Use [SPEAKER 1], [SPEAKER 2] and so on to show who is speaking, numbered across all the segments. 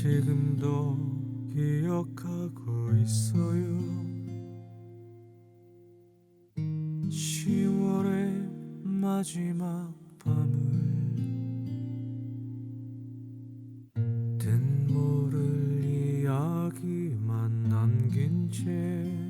[SPEAKER 1] 지금도 기억하고 있어요. 10월의 마지막 밤을 든 모를 이야기만 남긴 채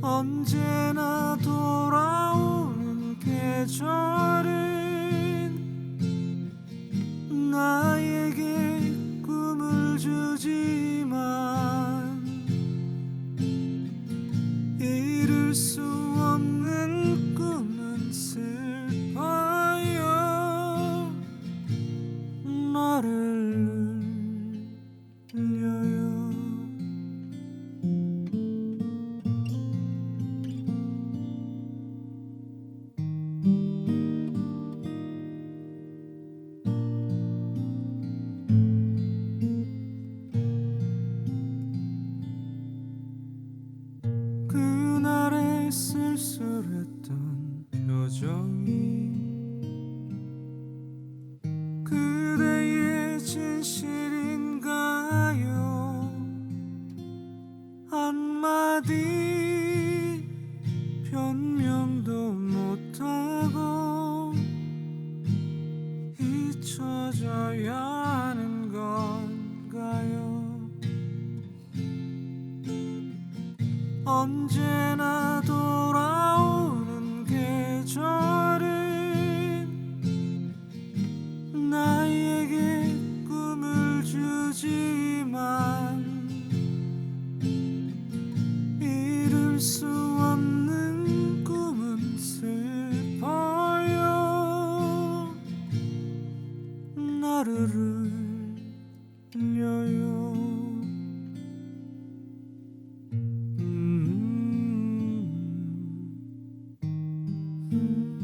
[SPEAKER 1] 언제나 돌아오는 계절은 나에게 꿈을 주지만 이룰 수 없는 쓸쓸했던 표정이 그대의 진실인가요? 한마디 언제나 돌아오는 계절은 나에게 꿈을 주지만 이룰 수 없는 꿈은 슬퍼요. 나를 울려요. Mm-hmm.